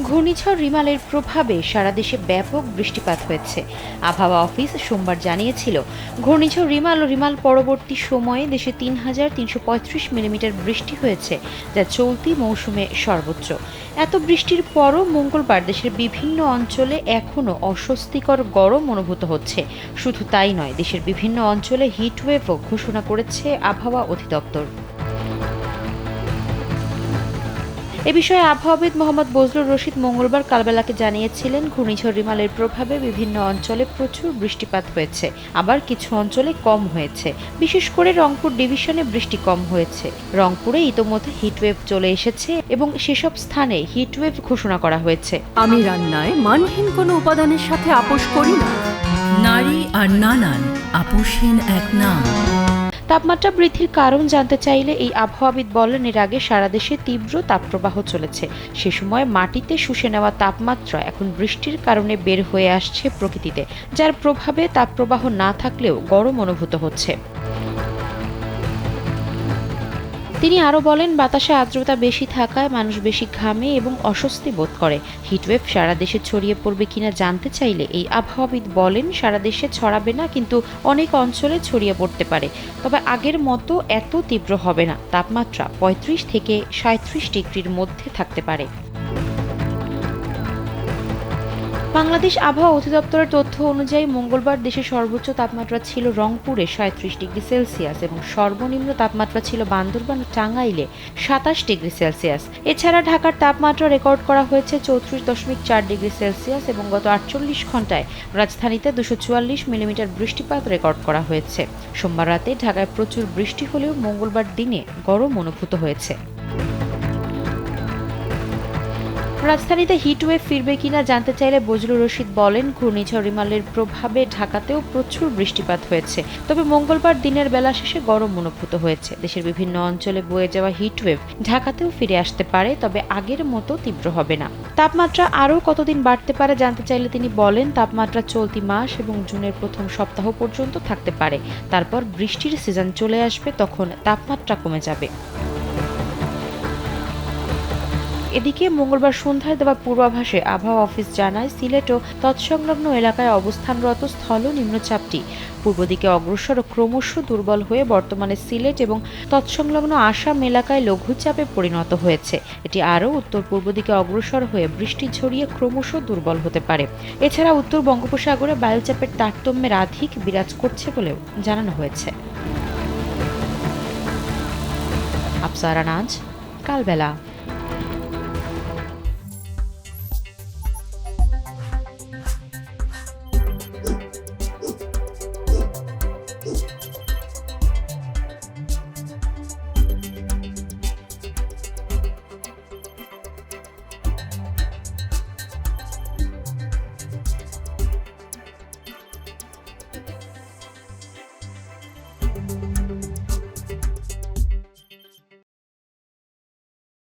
ঘূর্ণিঝড় রিমালের প্রভাবে সারা দেশে ব্যাপক বৃষ্টিপাত হয়েছে। আবহাওয়া অফিস সোমবার জানিয়েছিল, ঘূর্ণিঝড় রিমাল ও রিমাল পরবর্তী সময়ে দেশে তিন হাজার তিনশো পঁয়ত্রিশ মিলিমিটার বৃষ্টি হয়েছে, যা চলতি মৌসুমে সর্বোচ্চ। এত বৃষ্টির পরও মঙ্গলবার দেশের বিভিন্ন অঞ্চলে এখনও অস্বস্তিকর গরম অনুভূত হচ্ছে। শুধু তাই নয়, দেশের বিভিন্ন অঞ্চলে হিটওয়েভও ঘোষণা করেছে আবহাওয়া অধিদপ্তর। এ বিষয়ে আবহাওয়াবিদ মোহাম্মদ বজলুর রশিদ মঙ্গলবার কালবেলাকে জানিয়েছিলেন, ঘূর্ণিঝড় রিমালের প্রভাবে বিভিন্ন অঞ্চলে প্রচুর বৃষ্টিপাত হয়েছে। আবার কিছু অঞ্চলে কম হয়েছে। বিশেষ করে রংপুর ডিভিশনে বৃষ্টি কম হয়েছে। রংপুরে ইতোমধ্যে হিটওয়েভ চলে এসেছে এবং সেসব স্থানে হিটওয়েভ ঘোষণা করা হয়েছে। আমি রান্নায় মানহীন কোনো উপাদানের সাথে আপোষ করি না। নারী আর নানান, আপোষহীন এক নাম। তাপমাত্রা বৃদ্ধির কারণ জানতে চাইলে এই আবহাওয়াবিদ বলেন, এর আগে সারা দেশে তীব্র তাপপ্রবাহ চলেছে। সে সময় মাটিতে শুষে নেওয়া তাপমাত্রা এখন বৃষ্টির কারণে বের হয়ে আসছে প্রকৃতিতে, যার প্রভাবে তাপপ্রবাহ না থাকলেও গরম অনুভূত হচ্ছে। তিনি আরও বলেন, বাতাসে আর্দ্রতা বেশি থাকায় মানুষ বেশি ঘামে এবং অস্বস্তি বোধ করে। হিটওয়েভ সারা দেশে ছড়িয়ে পড়বে কিনা জানতে চাইলে এই আবহাওয়াবিদ বলেন, সারা দেশে ছড়াবে না, কিন্তু অনেক অঞ্চলে ছড়িয়ে পড়তে পারে। তবে আগের মতো এত তীব্র হবে না, তাপমাত্রা পঁয়ত্রিশ থেকে সাঁত্রিশ ডিগ্রির মধ্যে থাকতে পারে। বাংলাদেশ আবহাওয়া অধিদপ্তরের তথ্য অনুযায়ী মঙ্গলবার দেশের সর্বোচ্চ তাপমাত্রা ছিল রংপুরে সাঁত্রিশ ডিগ্রি সেলসিয়াস এবং সর্বনিম্ন তাপমাত্রা ছিল বান্দরবান টাঙ্গাইলে সাতাশ ডিগ্রি সেলসিয়াস। এছাড়া ঢাকার তাপমাত্রা রেকর্ড করা হয়েছে চৌত্রিশ দশমিক চার ডিগ্রি সেলসিয়াস এবং গত আটচল্লিশ ঘন্টায় রাজধানীতে দুশো চুয়াল্লিশ মিলিমিটার বৃষ্টিপাত রেকর্ড করা হয়েছে। সোমবার রাতে ঢাকায় প্রচুর বৃষ্টি হলেও মঙ্গলবার দিনে গরম অনুভূত হয়েছে। রাজধানীতে হিটওয়েভ ফিরবে কিনা জানতে চাইলে বজলুর রশিদ বলেন, ঘূর্ণিঝড় রিমালের প্রভাবে ঢাকাতেও প্রচুর বৃষ্টিপাত হয়েছে। তবে মঙ্গলবার দিনের বেলা শেষে গরম অনুভূত হয়েছে। দেশের বিভিন্ন অঞ্চলে বয়ে যাওয়া হিটওয়েভ ঢাকাতেও ফিরে আসতে পারে, তবে আগের মতো তীব্র হবে না। তাপমাত্রা আরও কতদিন বাড়তে পারে জানতে চাইলে তিনি বলেন, তাপমাত্রা চলতি মাস এবং জুনের প্রথম সপ্তাহ পর্যন্ত থাকতে পারে। তারপর বৃষ্টির সিজন চলে আসবে, তখন তাপমাত্রা কমে যাবে। এদিকে মঙ্গলবার সন্ধ্যায় দেওয়া পূর্বাভাসে আবহাওয়া অফিস জানায়, সিলেট ও তৎসংলগ্ন এলাকায় অবস্থানরত স্থল নিম্নচাপটি। পূর্ব দিকে অগ্রসর ও ক্রমশ দুর্বল হয়ে বর্তমানে সিলেট এবং তৎসংলগ্ন আসাম এলাকায় লঘুচাপে পরিণত হয়েছে। এটি আরও উত্তর পূর্ব দিকে অগ্রসর হয়ে বৃষ্টি ছড়িয়ে ক্রমশ দুর্বল হতে পারে। এছাড়া উত্তর বঙ্গোপসাগরে বায়ুচাপের তারতম্যের আধিক বিরাজ করছে বলেও জানানো হয়েছে। আফসারা নাজ কালবেলা।